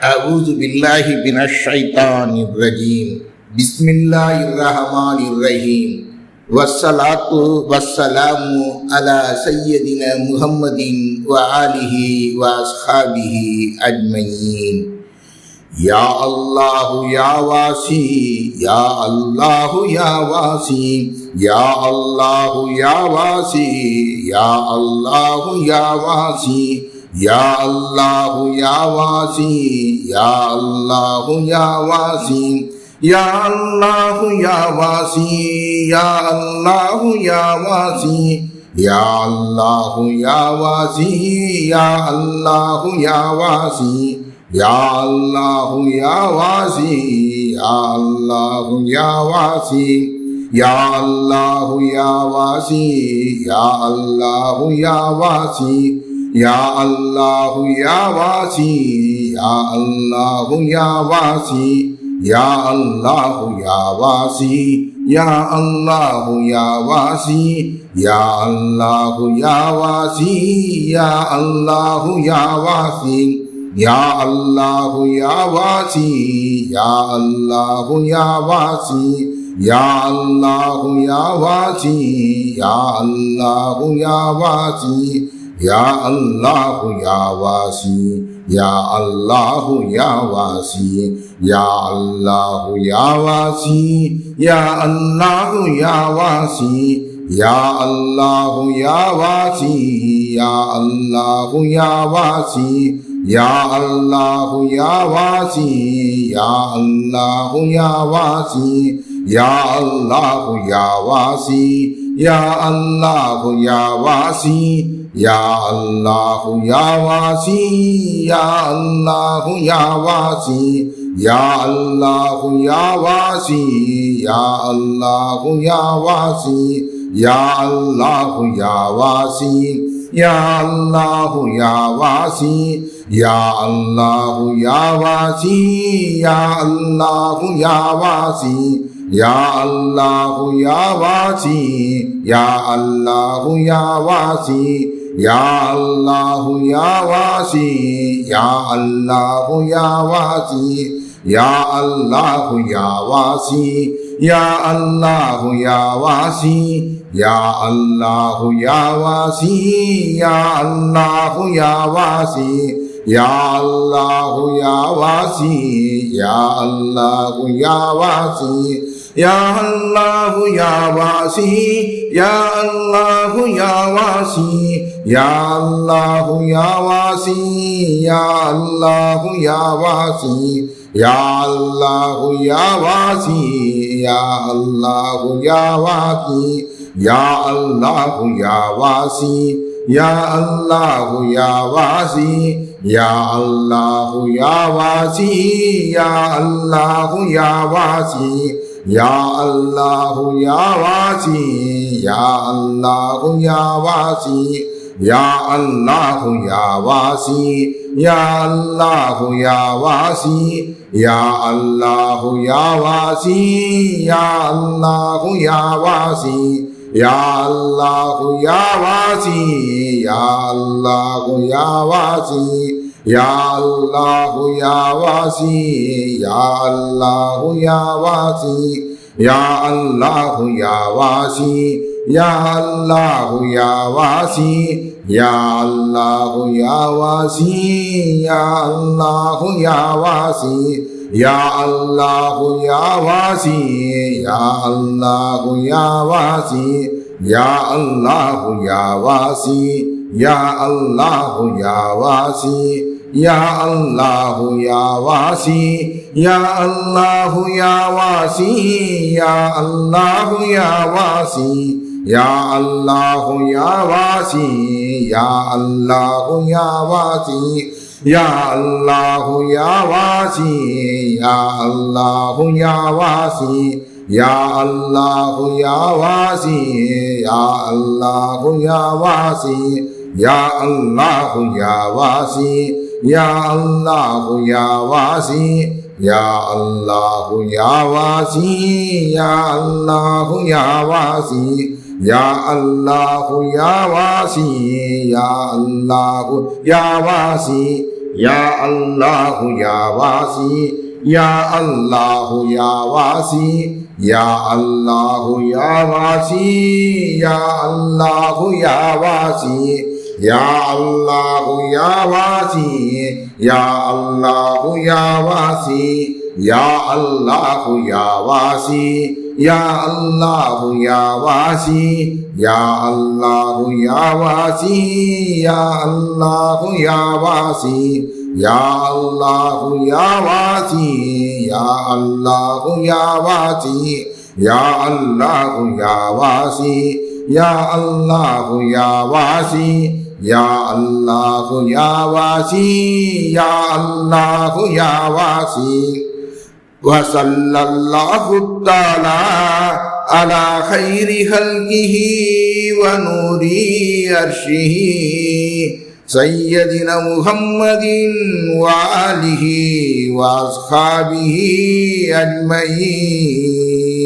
أعوذ بالله من الشيطان الرجيم. بسم الله الرحمن الرحيم. والصلاة والسلام على سيدنا محمد وآله وأصحابه أجمعين. يا الله يا واسي يا الله يا واسي يا الله يا واسي يا الله يا واسي يا الله يا واسي يا الله يا واسي يا الله يا واسي يا الله يا واسي يا الله يا واسي يا الله يا واسي يا الله يا واسي يا الله يا واسي يا الله يا واسي يا الله يا واسي ইয়া আল্লাহ ইয়া Wasi ইয়া আল্লাহ ইয়া Wasi ইয়া আল্লাহ ইয়া Wasi ইয়া আল্লাহ ইয়া ইয়া আল্লাহ ইয়া ইয়া আল্লাহ ইয়া ইয়া আল্লাহ ইয়া ইয়া আল্লাহ ইয়া ইয়া আল্লাহ ইয়া ইয়া আল্লাহ ইয়া ইয়া আল্লাহ ইয়া Wasi ইয়া আল্লাহ ইয়া Wasi ইয়া আল্লাহ ইয়া Wasi ইয়া আল্লাহ ইয়া Wasi ইয়া আল্লাহ ইয়া Wasi ইয়া আল্লাহ ইয়া Wasi ইয়া আল্লাহ ইয়া ইয়া আল্লাহ ইয়া ইয়া আল্লাহ ইয়া ইয়া আল্লাহ ইয়া Wasi, ইয়া আল্লাহ ইয়া Wasi, ইয়া আল্লাহ ইয়া Wasi, ইয়া আল্লাহ ইয়া Wasi, ইয়া আল্লাহ ইয়া Wasi, ইয়া আল্লাহ ইয়া ইয়া আল্লাহ ইয়া ইয়া আল্লাহ ইয়া ইয়া আল্লাহ ইয়া ইয়া আল্লাহ ইয়া Wasi ইয়া আল্লাহ ইয়া Wasi ইয়া আল্লাহ ইয়া Wasi ইয়া আল্লাহ يا الله يا واسي يا الله يا واسي يا الله يا واسي يا الله يا واسي يا الله يا واسي يا الله يا واسي يا الله يا واسي يا الله يا واسي يا الله يا واسي يا الله يا واسي ইয়া আল্লাহ ইয়া Wasi ইয়া আল্লাহ ইয়া Wasi ইয়া আল্লাহ ইয়া Wasi ইয়া আল্লাহ ইয়া Wasi ইয়া আল্লাহ ইয়া Wasi ইয়া আল্লাহ ইয়া Wasi ইয়া আল্লাহ ইয়া Wasi, ইয়া আল্লাহ ইয়া Wasi, ইয়া আল্লাহ ইয়া Wasi, ইয়া আল্লাহ ইয়া Wasi, ইয়া আল্লাহ ইয়া Wasi, ইয়া আল্লাহ ইয়া Wasi, ইয়া আল্লাহ ইয়া ইয়া আল্লাহ ইয়া Wasi ইয়া আল্লাহ ইয়া Wasi ইয়া আল্লাহ ইয়া Wasi ইয়া আল্লাহ ইয়া Wasi ইয়া আল্লাহ ইয়া Wasi ইয়া আল্লাহ ইয়া Wasi ইয়া আল্লাহ ইয়া Wasi ইয়া আল্লাহ ইয়া ইয়া আল্লাহ ইয়া ইয়া আল্লাহ ইয়া ইয়া আল্লাহ ইয়া Wasi ইয়া আল্লাহ ইয়া Wasi ইয়া আল্লাহ ইয়া Wasi ইয়া আল্লাহ ইয়া Wasi ইয়া আল্লাহ ইয়া Wasi ইয়া আল্লাহ ইয়া Wasi ইয়া আল্লাহ ইয়া Wasi ইয়া আল্লাহ ইয়া ইয়া আল্লাহ ইয়া ইয়া আল্লাহ ইয়া ইয়া আল্লাহ ইয়া Wasi ইয়া আল্লাহ ইয়া Wasi ইয়া আল্লাহ ইয়া Wasi ইয়া আল্লাহ ইয়া Wasi ইয়া আল্লাহ ইয়া Wasi ইয়া আল্লাহ ইয়া Wasi ইয়া আল্লাহ ইয়া Wasi ইয়া আল্লাহ ইয়া Wasi ইয়া আল্লাহ ইয়া Wasi ইয়া আল্লাহ ইয়া Wasi يا الله يا واسي يا الله يا واسي. وصلى الله تعالى على خير خلقه ونور عرشه سيدنا محمد وآله وأصحابه أجمعين.